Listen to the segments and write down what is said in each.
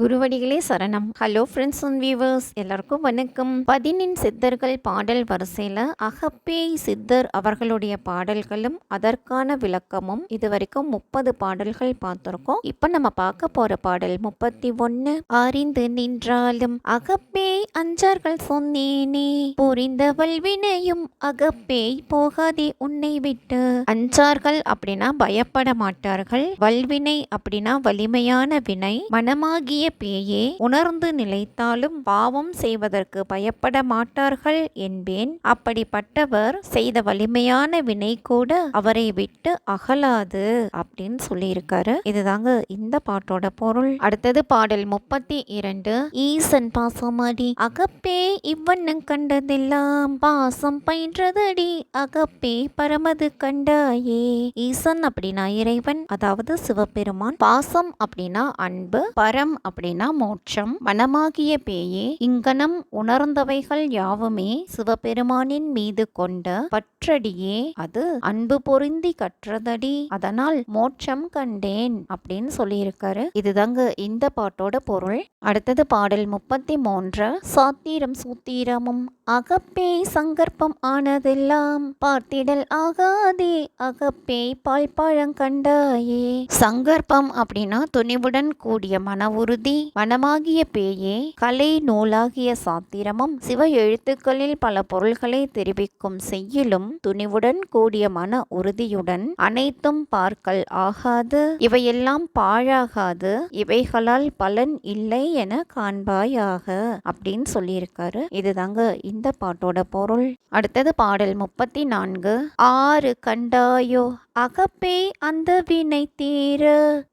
குருவடிகளே சரணம். Hello friends and viewers எல்லாருக்கும் வணக்கம். பதினின் சித்தர்கள் பாடல் வரிசையில் அகப்பேய் சித்தர் அவர்களுடைய பாடல்களும் அதற்கான விளக்கமும் இது வரைக்கும் முப்பது பாடல்கள் பார்த்துருக்கோம். இப்போ நம்ம பார்க்க போற பாடல் முப்பத்தி ஒன்று அறிந்து நின்றாலும் அகப்பேய் அஞ்சார்கள் சொன்னேனே. புரிந்த வல்வினையும் அகப்பேய் போகாதே உன்னை விட்டு. அஞ்சார்கள் அப்படின்னா பயப்பட மாட்டார்கள். வல்வினை அப்படின்னா வலிமையான வினை. மனமாகிய பேயே உணர்ந்து நிலைத்தாலும் பாவம் செய்வதற்கு பயப்பட மாட்டார்கள் என்பேன். அப்படிப்பட்டவர் செய்த வலிமையான வினை கூட அவரை விட்டு அகலாது அப்படின்னு சொல்லியிருக்காரு. இதுதாங்க இந்த பாட்டோட பொருள். அடுத்தது பாடல் முப்பத்தி இரண்டு. ஈசன் பாசமாடி அகப்பே இவ்வண்ணம் கண்டதெல்லாம் பாசம் பயின்றதடி. அகப்பே பரமது கண்டாயே. ஈசன் அப்படின்னா இறைவன் அதாவது சிவபெருமான். பாசம் அப்படின்னா அன்பு பரம் அப்படின்னா மோட்சம். மனமாகிய பேயே இங்கனம் உணர்ந்தவைகள் யாவுமே சிவபெருமானின் மீது கொண்ட பற்றடியே அது அன்பு பொருந்தி கற்றதடி அதனால் மோட்சம் கண்டேன் அப்படின்னு சொல்லியிருக்காரு. இதுதாங்க இந்த பாட்டோட பொருள். அடுத்தது பாடல் முப்பத்தி மூன்று சாத்திரம் சூத்திரமும் அகப்பே சங்கற்பம் ஆனதெல்லாம் பார்த்திடல் ஆகாதே அகப்பே பால் பழங்கண்டாயே சங்கற்பம் அப்படின்னா துணிவுடன் கூடிய மன உறுதி மனமாகிய பேயே கலை நூலாகிய சாத்திரமும் சிவ எழுத்துக்களில் பல பொருள்களை தெரிவிக்கும் செய்யிலும் துணிவுடன் கூடிய மன உறுதியுடன் அனைத்தும் பார்க்கல் ஆகாது. இவையெல்லாம் பாழாகாது. இவைகளால் பலன் இல்லை என காண்பாயாக அப்படின்னு சொல்லியிருக்காரு. இதுதாங்க இந்த பாட்டோட பொருள். அடுத்தது பாடல் முப்பத்தி நான்கு ஆறு கண்டாயோ அகப்பே அந்த வினை தீர.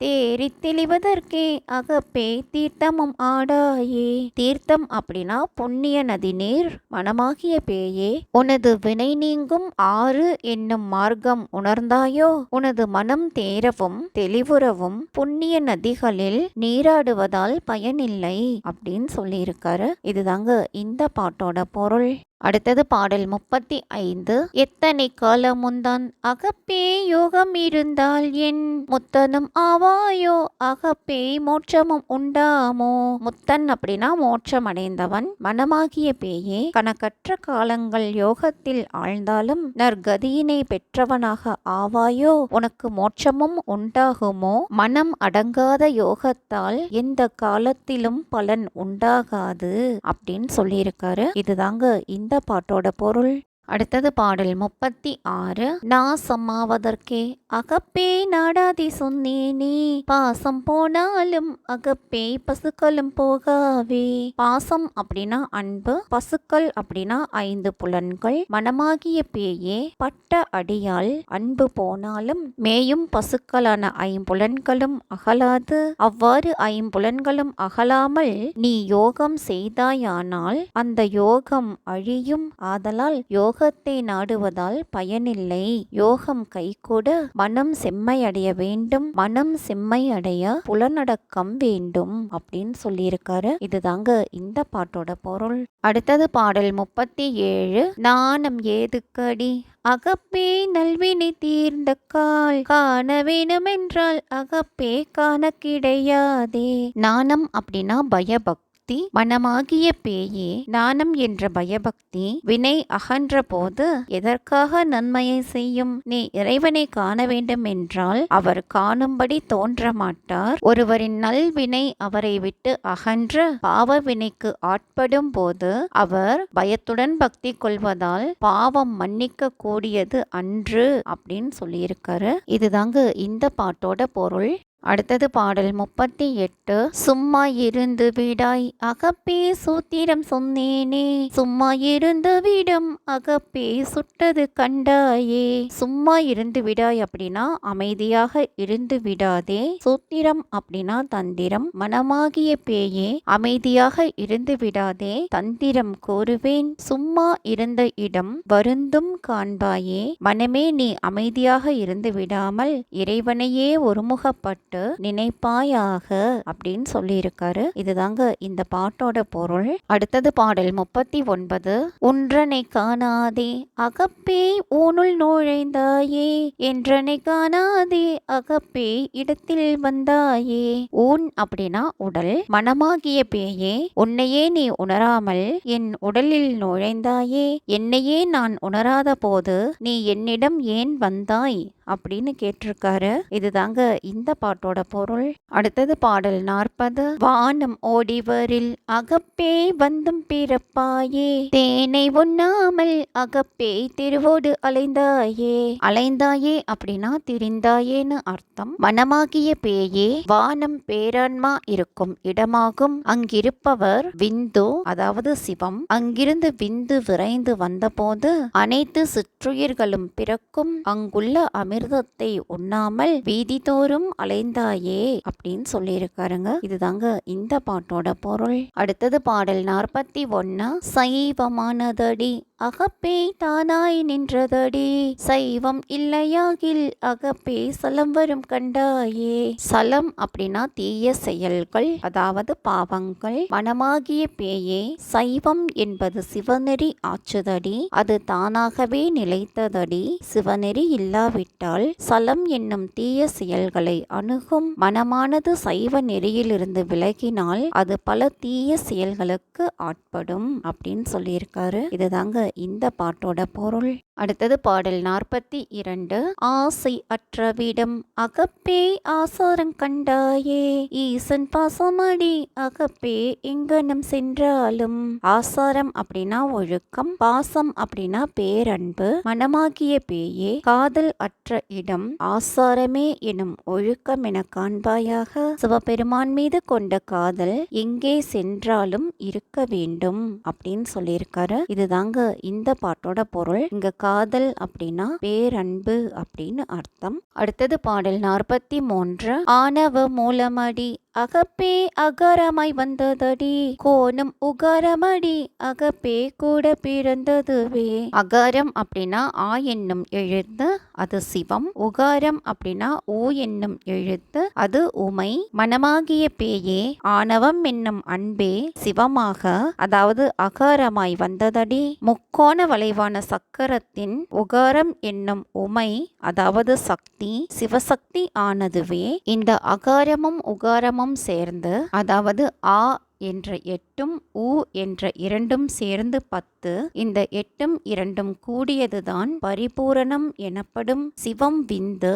தேறி தெளிவதற்கே அகப்பே தீர்த்தமும் ஆடாயே. தீர்த்தம் அப்படின்னா புண்ணிய நதி நீர் மனமாகிய பேயே. உனது வினை நீங்கும் ஆறு என்னும் மார்க்கம் உணர்ந்தாயோ? உனது மனம் தேரவும் தெளிவுறவும் புண்ணிய நதிகளில் நீராடுவதால் பயனில்லை அப்படின்னு சொல்லியிருக்காரு. இதுதாங்க இந்த பாட்டோட பொருள். அடுத்தது பாடல் முப்பத்தி ஐந்து. எத்தனை காலமுந்தான் அகப்பே யோகம் இருந்தால் என் முத்தனும் ஆவாயோ? அகப்பே மோட்சமும் உண்டாமோ? முத்தன் அப்படின்னா மோட்சம் அடைந்தவன் மனமாகிய பேயே. கணக்கற்ற காலங்கள் யோகத்தில் ஆழ்ந்தாலும் நற்கதியினை பெற்றவனாக ஆவாயோ? உனக்கு மோட்சமும் உண்டாகுமோ? மனம் அடங்காத யோகத்தால் எந்த காலத்திலும் பலன் உண்டாகாது அப்படின்னு சொல்லியிருக்காரு. இதுதாங்க இந்த பாட்டோட பொருள் அடுத்தது பாடல் முப்பத்தி ஆறு. நாசமாவதற்கே அகப்பே நாடாதி சொன்னேனே. பாசம் போனாலும் அகப்பே பசுக்களும் போகாவே. பாசம் அப்படின்னா அன்பு பசுக்கள் அப்படின்னா ஐந்து புலன்கள். மனமாகிய பேயே பட்ட அடியால் அன்பு போனாலும் மேயும் பசுக்களான ஐம்புலன்களும் அகலாது. அவ்வாறு ஐம்புலன்களும் அகலாமல் நீ யோகம் செய்தாயானால் அந்த யோகம் அழியும். ஆதலால் யோக யோகத்தை நாடுவதால் பயனில்லை. யோகம் கைகூட மனம் செம்மையடைய வேண்டும். மனம் செம்மையடைய புலனடக்கம் வேண்டும் அப்படின்னு சொல்லியிருக்காரு. இதுதாங்க இந்த பாட்டோட பொருள். அடுத்தது பாடல் முப்பத்தி ஏழு நாணம் ஏதுக்கடி? அகப்பே நல்வினை தீர்ந்த கால். காண வேணுமென்றால் அகப்பே காண கிடையாதே. நாணம் அப்படின்னா பயபக்தி. பக்தி மனமாகிய பேயே நாணம் என்ற பயபக்தி வினை அகன்ற போது எதற்காக நன்மையை செய்யும்? நீ இறைவனை காண வேண்டும் என்றால் அவர் காணும்படி தோன்ற மாட்டார். ஒருவரின் நல்வினை அவரை விட்டு அகன்ற பாவ வினைக்கு ஆட்படும் போது அவர் பயத்துடன் பக்தி கொள்வதால் பாவம் மன்னிக்க கூடியது அன்று அப்படின்னு சொல்லியிருக்காரு. இதுதாங்க இந்த பாட்டோட பொருள். அடுத்தது பாடல் முப்பத்தி எட்டு. சும்மா இருந்து விடாய் அகப்பே சூத்திரம் சொன்னேனே. சும்மா இருந்து விடும் அகப்பே சுட்டது கண்டாயே. சும்மா இருந்து விடாய் அப்படின்னா அமைதியாக இருந்து விடாதே. சூத்திரம் அப்படின்னா தந்திரம். மனமாகிய பேயே அமைதியாக இருந்து விடாதே. தந்திரம் கோருவேன். சும்மா இருந்த இடம் வருந்தும் காண்பாயே. மனமே நீ அமைதியாக இருந்து விடாமல் இறைவனையே ஒருமுகப்பட்டு போட்டு நினைப்பாயாக அப்படின்னு சொல்லியிருக்காரு. இதுதாங்க இந்த பாட்டோட பொருள். அடுத்தது பாடல் முப்பத்தி ஒன்பது. ஒன்றனை காணாதே அகப்பே ஊனுள் நுழைந்தாயே. என்றனை காணாதே அகப்பே இடத்தில் வந்தாயே. ஊன் அப்படின்னா உடல். மனமாகிய பேயே உன்னையே நீ உணராமல் என் உடலில் நுழைந்தாயே. என்னையே நான் உணராத போது நீ என்னிடம் ஏன் வந்தாய்? அப்படின்னு கேட்டிருக்காரு. இதுதாங்க இந்த பாட்டோட பொருள். அடுத்தது பாடல் நாற்பது. வானம் ஓடிவரில் அகப்பே வந்தும் பிறப்பாயே. தேனை உண்ணாமல் அகப்பே திருவோடு அலைந்தாயே. அலைந்தாயே அப்படின்னா திரிந்தாயேன்னு அர்த்தம். மனமாகிய பேயே வானம் பேரான்மா இருக்கும் இடமாகும். அங்கிருப்பவர் விந்து அதாவது சிவம். அங்கிருந்து விந்து விரைந்து வந்தபோது அனைத்து சிற்றுயிர்களும் பிறக்கும். அங்குள்ள அமிர்தத்தை உண்ணாமல் வீதிதோறும் அலைந்தாயே அப்படின்னு சொல்லியிருக்காருங்க. இதுதாங்க இந்த பாட்டோட பொருள். அடுத்தது பாடல் நாற்பத்தி ஒன்னா சைவமானதடி. அகப்பே தானாய் நின்றதடி. சைவம் இல்லையாகில் அகப்பே சலம் வரும் கண்டாயே. சலம் அப்படின்னா தீய செயல்கள் அதாவது பாவங்கள். மனமாகிய பேயே சைவம் என்பது சிவநெறி ஆச்சுதடி. அது தானாகவே நிலைத்ததடி. சிவநெறி இல்லாவிட்டால் சலம் என்னும் தீய செயல்களை அணுகும். மனமானது சைவ நெறியிலிருந்து விலகினால் அது பல தீய செயல்களுக்கு ஆட்படும் அப்படின்னு சொல்லியிருக்காரு. இதுதாங்க இந்த பாட்டோட பொருள். அடுத்தது பாடல் நாற்பத்தி இரண்டு. ஆசை அற்றவிடம் அகப்பே ஆசாரம் கண்டாயே. ஈசன் பாசமடி அகப்பே எங்கனம் சென்றாலும். ஆசாரம் அப்படின்னா ஒழுக்கம் பாசம் அப்படின்னா பேரன்பு மனமாகிய பேயே காதல் அற்ற இடம் ஆசாரமே எனும் ஒழுக்கம் என காண்பாயாக. சிவபெருமான் மீது கொண்ட காதல் எங்கே சென்றாலும் இருக்க வேண்டும் அப்படின்னு சொல்லியிருக்காரு. இதுதாங்க இந்த பாட்டோட பொருள் இங்க காதல் அப்படின்னா பேரன்பு அப்படின்னு அர்த்தம். அடுத்தது பாடல் நாற்பத்தி மூன்று. ஆணவ மூலமடி அகப்பே அகரமாய் வந்ததடி கோணம் உகரமடி அகப்பே கூட பிறந்ததுவே. அகாரம் அப்படின்னா ஆ என்னும் எழுத்து அது சிவம். உகாரம் அப்படின்னா ஊ என்னும் எழுத்து அது உமை. மனமாகிய பேயே ஆணவம் என்னும் அன்பே சிவமாக அதாவது அகாரமாய் வந்ததடி. முக்கோண வளைவான சக்கரத்தின் உகாரம் என்னும் உமை அதாவது சக்தி சிவசக்தி ஆனதுவே. இந்த அகாரமும் உகாரமும் சேர்ந்து அதாவது ஆ என்ற எட்டும் ஊ என்ற இரண்டும் சேர்ந்து பத்து இந்த எட்டும் இரண்டும் கூடியதுதான் பரிபூரணம் எனப்படும் சிவம் விந்து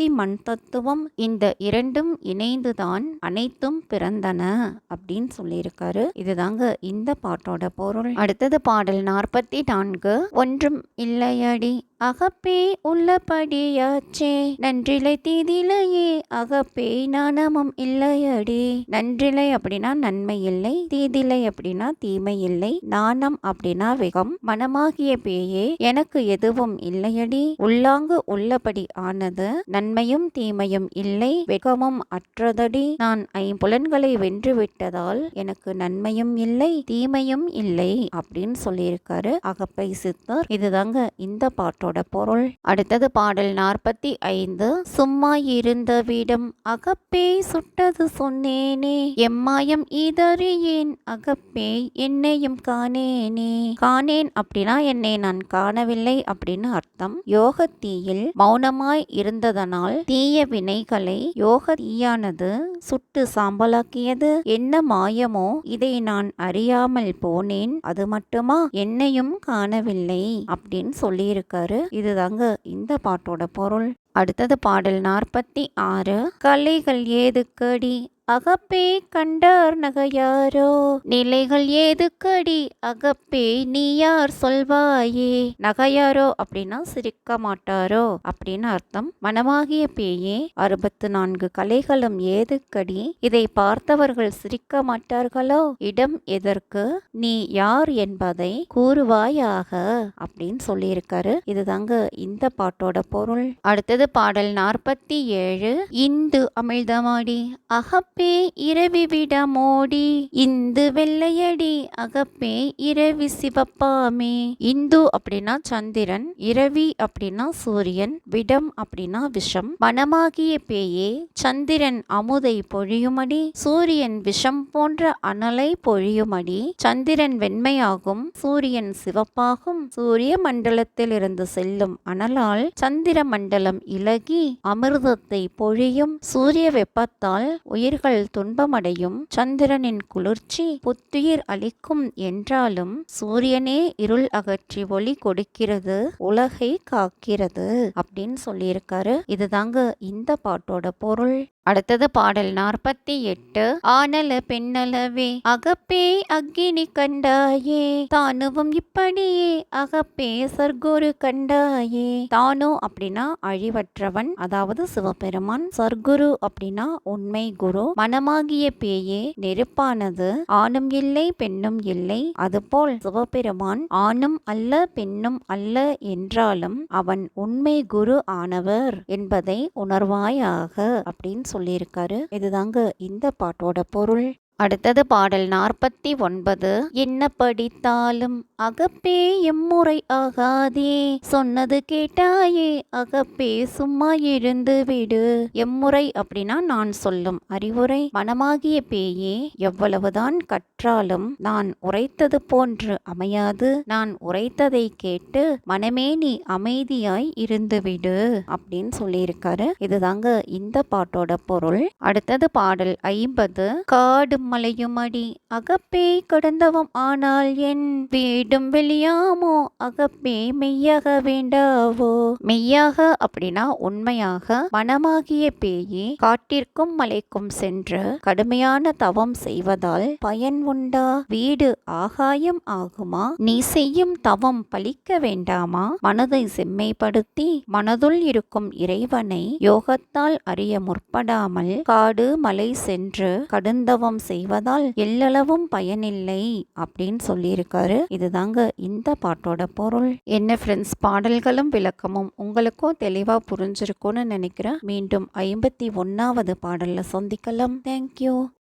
சக்தி மண் தத்துவம் இந்த இரண்டும் இணைந்துதான் அனைத்தும் பிறந்தன அப்படின்னு சொல்லியிருக்காரு. இதுதாங்க இந்த பாட்டோட பொருள். அடுத்தது பாடல் நாற்பத்தி நான்கு ஒன்றும் இல்லையடி அகப்பே உள்ளபடியாச்சே. நன்றிலை தீதிலையே அகப்பே நாணமும் இல்லையடி. நன்றிலை அப்படின்னா நன்மை இல்லை தீதிலை அப்படின்னா தீமை இல்லை. நாணம் அப்படின்னா வெகம். மனமாகிய பேயே எனக்கு எதுவும் இல்லையடி. உள்ளாங்கு உள்ளபடி ஆனது நன்மையும் தீமையும் இல்லை. வெகமும் அற்றதடி. நான் ஐம்புலன்களை வென்று விட்டதால் எனக்கு நன்மையும் இல்லை தீமையும் இல்லை அப்படின்னு சொல்லியிருக்காரு அகப்பை சித்தர். இதுதாங்க இந்த பாட்டோட பொருள். அடுத்தது பாடல் நாற்பத்தி ஐந்து சும்மா இருந்த வீடம் அகப்பே சுட்டது சொன்னேனே. எம்மாயம் இதறியேன் அகப்பே என்னையும் காணேனே. காணேன் அப்படின்னா என்னை நான் காணவில்லை அப்படின்னு அர்த்தம். யோகத்தீயில் மௌனமாய் இருந்ததனால் தீய வினைகளை யோக தீயானது சுட்டு சாம்பலாக்கியது. என்ன மாயமோ இதை நான் அறியாமல் போனேன். அது மட்டுமா? என்னையும் காணவில்லை அப்படின்னு சொல்லியிருக்காரு. இதுதாங்க இந்த பாட்டோட பொருள். அடுத்தது பாடல் நாற்பத்தி ஆறு. கலைகள் ஏதுக்கடி அகப்பே கண்டார் நகையாரோ? நிலைகள் ஏதுக்கடி? அகப்பே நீ யார் சொல்வாயே? நகையாரோ அப்படின்னா சிரிக்க மாட்டாரோ? அப்படின்னு அர்த்தம். மனமாகிய பேயே அறுபத்து நான்கு கலைகளும் ஏதுக்கடி? இதை பார்த்தவர்கள் சிரிக்க மாட்டார்களோ? இடம் எதற்கு? நீ யார் என்பதை கூறுவாயாக? அப்படின்னு சொல்லியிருக்காரு. இதுதாங்க இந்த பாட்டோட பொருள். அடுத்தது பாடல் நாற்பத்தி ஏழு. இந்து அமிழ்தமாடி அகப்பே அகப்பே இரவி விடமோடி இந்து வெள்ளையடி அகப்பே இரவி சிவப்பாமே. இந்து அப்படின்னா சந்திரன் இரவி அப்படின்னா சூரியன் விடம் அப்படின்னா விஷம். வனமாகிய பேயே சந்திரன் அமுதை பொழியுமடி. சூரியன் விஷம் போன்ற அனலை பொழியுமடி. சந்திரன் வெண்மையாகும் சூரியன் சிவப்பாகும். சூரிய மண்டலத்தில் இருந்து செல்லும் அனலால் சந்திர மண்டலம் இலகி அமிர்தத்தை பொழியும். சூரிய வெப்பத்தால் உயிர்கள் துன்பமடையும் சந்திரனின் குளிர்ச்சி புத்துயிர் அளிக்கும் என்றாலும் சூரியனே இருள் அகற்றி ஒளி கொடுக்கிறது உலகை காக்கிறது அப்படின்னு சொல்லியிருக்காரு. இதுதாங்க இந்த பாட்டோட பொருள். அடுத்தது பாடல் நாற்பத்தி எட்டு. ஆனல பெண்ணளவே அகப்பே அக்கினி கண்டாயே தானுவும் இப்படியே அகப்பே சர்க்குரு கண்டாயே. தானோ அப்படின்னா அழிவற்றவன் அதாவது சிவபெருமான். சர்க்குரு அப்படின்னா உண்மை குரு. மனமாகிய பேயே நெருப்பானது. ஆணும் இல்லை பெண்ணும் இல்லை. அதுபோல் சிவபெருமான் ஆணும் அல்ல பெண்ணும் அல்ல என்றாலும் அவன் உண்மை குரு ஆனவர் என்பதை உணர்வாயாக அப்படின்னு சொல்லி சொல்லியிருக்காரு. இதுதாங்க இந்த பாட்டோட பொருள். அடுத்தது பாடல் நாற்பத்தி ஒன்பது. என்ன படித்தாலும் அகப்பே எம்முறை ஆகாதே. சொன்னது கேட்டாயே அகப்பே சும்மா இருந்து விடு. எம்முறை அப்படின்னா நான் சொல்லும் அறிவுரை. மனமாகிய பேயே எவ்வளவுதான் கற்றாலும் நான் உரைத்தது போன்று அமையாது. நான் உரைத்ததை கேட்டு மனமே நீ அமைதியாய் இருந்துவிடு அப்படின்னு சொல்லியிருக்காரு. இதுதாங்க இந்த பாட்டோட பொருள். அடுத்தது பாடல் ஐம்பது. காடு மலையுமடி அகப்பே கடந்தவம். ஆனால் என் வீடும் வெளியாமோ அகப்பே மெய்யாக வேண்டாவோ? மெய்யாக அப்படின்னா உண்மையாக மனமாகிய பேயே காட்டிற்கும் மலைக்கும் சென்று கடுமையான தவம் செய்வதால் பயன் உண்டா? வீடு ஆகாயம் ஆகுமா? நீ செய்யும் தவம் பலிக்க வேண்டாமா? மனதை செம்மைப்படுத்தி மனதுள் இருக்கும் இறைவனை யோகத்தால் அறிய முற்படாமல் காடு மலை சென்று கடுந்தவம் செய்வதால் எல்லளவும் பயனில்லை அப்படின்னு சொல்லியிருக்காரு. இதுதாங்க இந்த பாட்டோட பொருள். என்ன ஃப்ரெண்ட்ஸ் பாடல்களும் விளக்கமும் உங்களுக்கும் தெளிவா புரிஞ்சிருக்கும்னு நினைக்கிறேன். மீண்டும் ஐம்பத்தி ஒன்னாவது பாடல்ல சந்திக்கலாம். தேங்க்யூ